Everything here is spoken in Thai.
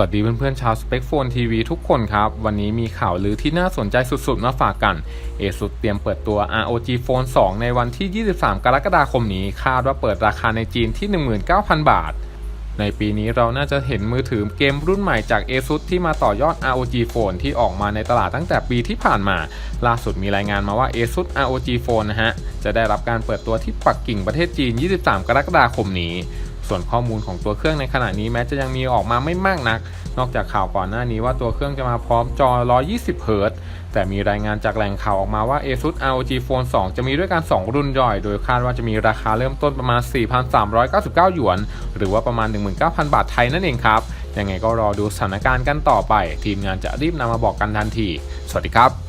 วัสดีเพื่อนๆชาวสเปกโฟนทีวีทุกคนครับ วันนี้มีข่าวลือที่น่าสนใจสุดๆ มาฝากกัน ASUS เตรียมเปิดตัว ROG Phone 2 ในวันที่ 23 กรกฎาคมนี้ คาดว่าเปิดราคาในจีนที่ 19,000 บาท ในปีนี้เราน่าจะเห็นมือถือเกมรุ่นใหม่จาก ASUS ที่มาต่อยอด ROG Phone ที่ออกมาในตลาดตั้งแต่ปีที่ผ่านมา ล่าสุดมีรายงานมาว่า ASUS ROG Phone นะฮะ จะได้รับการเปิดตัวที่ปักกิ่งประเทศจีน 23 กรกฎาคมนี้ ส่วนข้อมูลของตัวเครื่องในขณะนี้แม้จะยังมีออกมาไม่มากนัก นอกจากข่าวก่อนหน้านี้ว่าตัวเครื่องจะมาพร้อมจอ 120เฮิรต์แต่มีรายงานจากแหล่งข่าวออกมาว่า ASUS ROG Phone 2 จะมีด้วยกัน 2 รุ่นย่อย โดยคาดว่าจะมีราคาเริ่มต้นประมาณ 4,399 หยวน หรือว่าประมาณ 19,000 บาทไทยนั่นเองครับ ยังไงก็รอดูสถานการณ์กันต่อไป ทีมงานจะรีบนำมาบอกกันทันที สวัสดีครับ